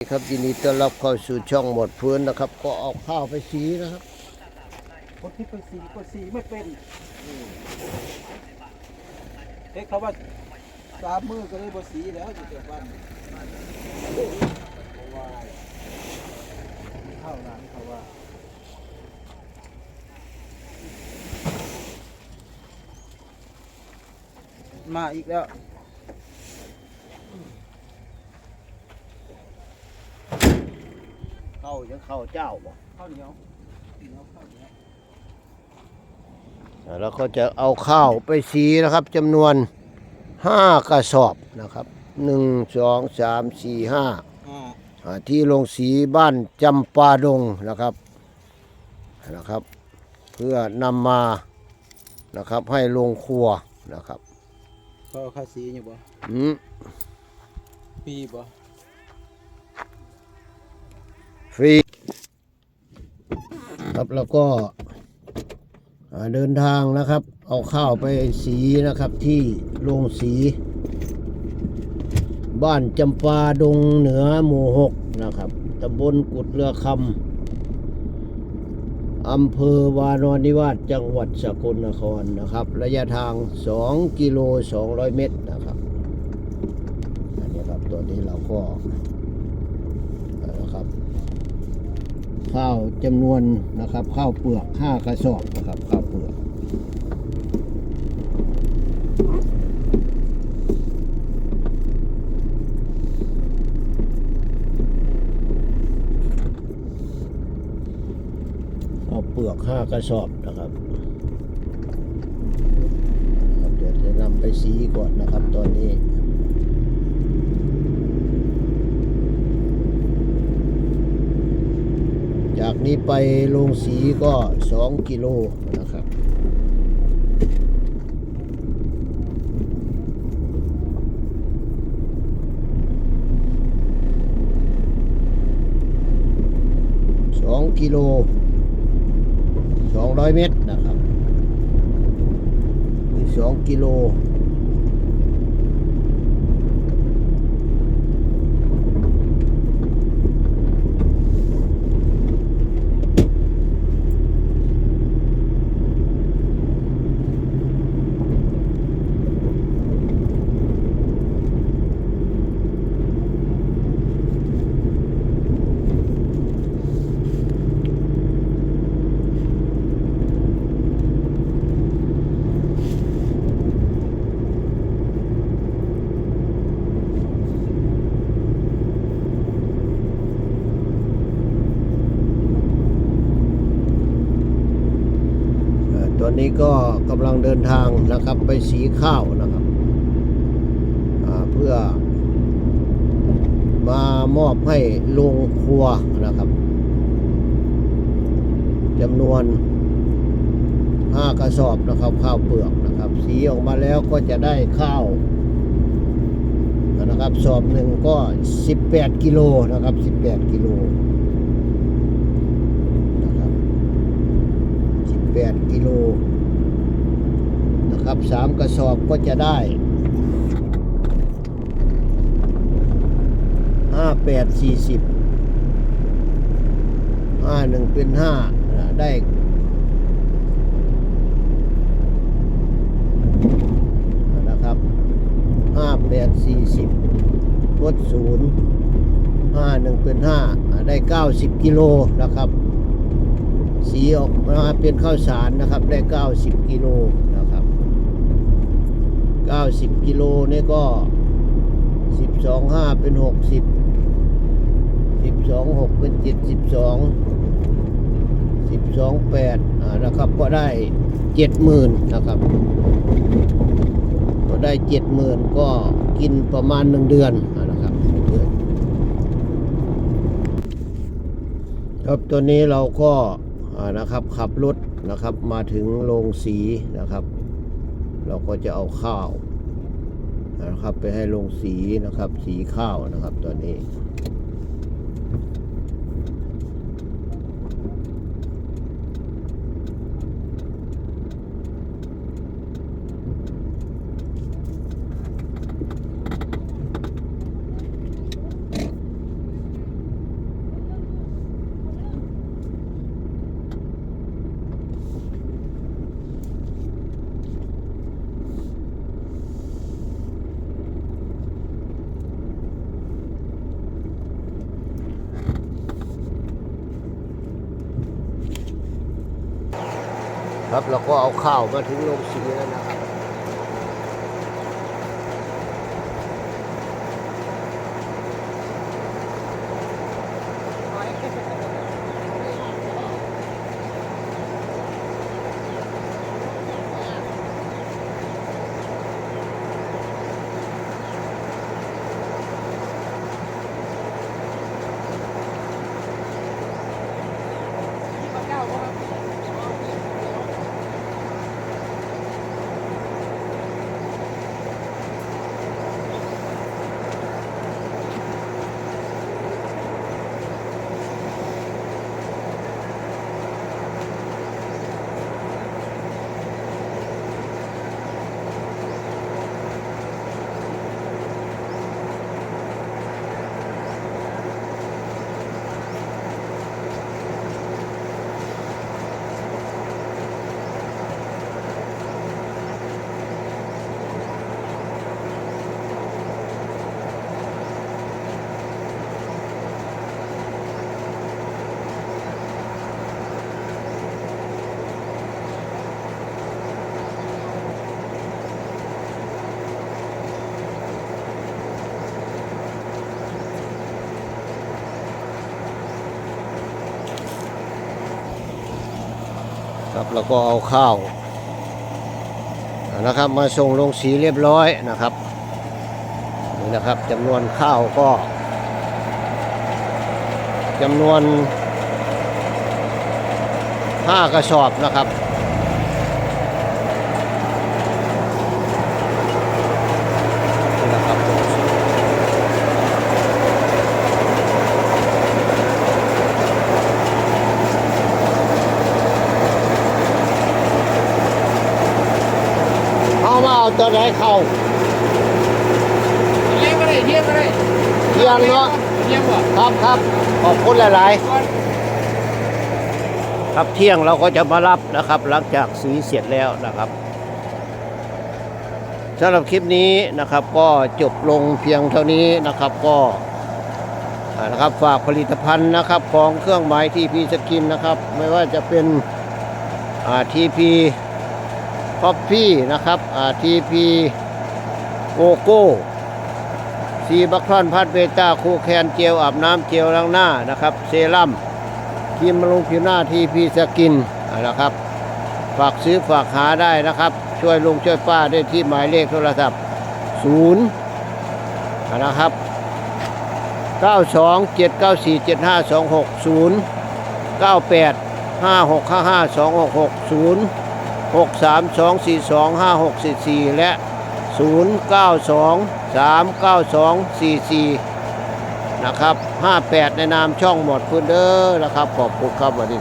ครับยินดีต้อนรับเข้าสู่ช่องหมดพื้นนะครับ ก็เอาข้าวไปสีนะครับคนที่เป็นสีก็สีไม่เป็นเฮ้ยเขาว่าสามมือก็เลยบสีแล้วอยู่แต่บ้านเพราะว่าเข้าร้านเขาว่ามาอีกแล้ว เข้า ยังเข้าเจ้าบ่ข้าวเหนียวเหนียวข้าวเหนียวแล้วก็จะเอาข้าวไปสีนะครับจำนวนห้ากระสอบนะครับหนึ่งสองสามสี่ห้าอ่าอ่าที่โรงสีบ้านจำปาดงนะครับนะครับ เพื่อนำมานะครับให้โรงครัวนะครับเขาเอาข้าวสีอยู่บ่อืมปีบ่ ฟรีครับแล้วก็เดินทางนะครับ เอาข้าวไปสีนะครับที่โรงสี บ้านจำปาดงเหนือหมู่หกนะครับตำบลกุดเรือคำอำเภอวานอนนิวาสจังหวัดสกลนครนะครับ ระยะทาง 2 กิโล 200 เมตรนะครับอันนี้ครับตัวนี้เราก็นะครับ ข้าวจำนวนนะครับ ข้าวเปลือก5กระสอบนะครับข้าวเปลือกเอาวเปลือกห้ากระสอบนะครับครับเดี๋ยวจะนำไปสีก่อนนะครับตอนนี้ จากนี้ ไปลงสีก็ 2 กิโลนะครับสองกิโลสองร้อยเมตรนะครับนี่สองกิโล นี้ก็กำลังเดินทางนะครับไปสีข้าวนะครับเพื่อมามอบให้โรงครัวนะครับจำนวน5กระสอบนะครับ ข้าวเปลือกนะครับ สีออกมาแล้วก็จะได้ข้าวนะครับสอบหนึ่งก็ 18 กิโลนะครับ 18 กิโลนะครับ 18 กิโล นะครับ3กระสอบก็จะได้5 8 40 5 1เป็น5ได้นะครับ5 8 40ลด0 5 1เป็น5ได้90กิโลนะครับสีออกมาเป็นข้าวสารนะครับ ได้ 90 กิโล 90 กิโลนี่ก็ 12 5 เป็น 60 12 6 เป็น72 12 8อ่านะครับก็ได้ 70,000 นะครับ ก็ได้ 70,000 ก็กินประมาณ 1 เดือนนะครับเดือนครับตัวนี้เราก็นะครับขับรถนะครับมาถึงโรงสีนะครับ เราก็จะเอาข้าวนะครับ ไปให้ลงสีนะครับ สีข้าวนะครับตอนนี้ ครับเราก็เอาข้าวมาถึงโรงสีแล้วนะครับ ครับแล้วก็เอาข้าวนะครับมาส่งลงสีเรียบร้อยนะครับนี่นะครับจำนวนข้าวก็จำนวนห้ากระสอบนะครับนี่นะครับลงสีเอามาเอา ตัวไหนเข้าเลี้ยงก็ได้เลี้ยงก็ได้เที่ยงเนาะเลี้ยงบ่ครับครับขอบคุณหลาย ก่อนๆ ครับเที่ยงเราก็จะมารับนะครับ หลังจากสีเสร็จแล้วนะครับสำหรับคลิปนี้นะครับก็จบลงเพียงเท่านี้นะครับก็อ่านะครับฝากผลิตภัณฑ์นะครับของเครื่องหมายทีพีสกินนะครับ ไม่ว่าจะเป็นทีพี คอฟฟี่นะครับทีพีโกโก้ซีบัคทอนพัดเบต้าคูแคนเจลอาบน้ำเจลล้างหน้านะครับ เซรั่มครีมบำรุงผิวหน้าทีพีสกินนะครับ ฝากซื้อฝากหาได้นะครับ ช่วยลุงช่วยป้าได้ที่หมายเลขโทรศัพท์0นย์นะครับ 92 794 7526 0 98 5655 266 0 63 242 5644และ 092 392 44 นะครับ 58 ในนามช่องหมดพื้นเด้อนะครับ ขอบคุณครับวันนี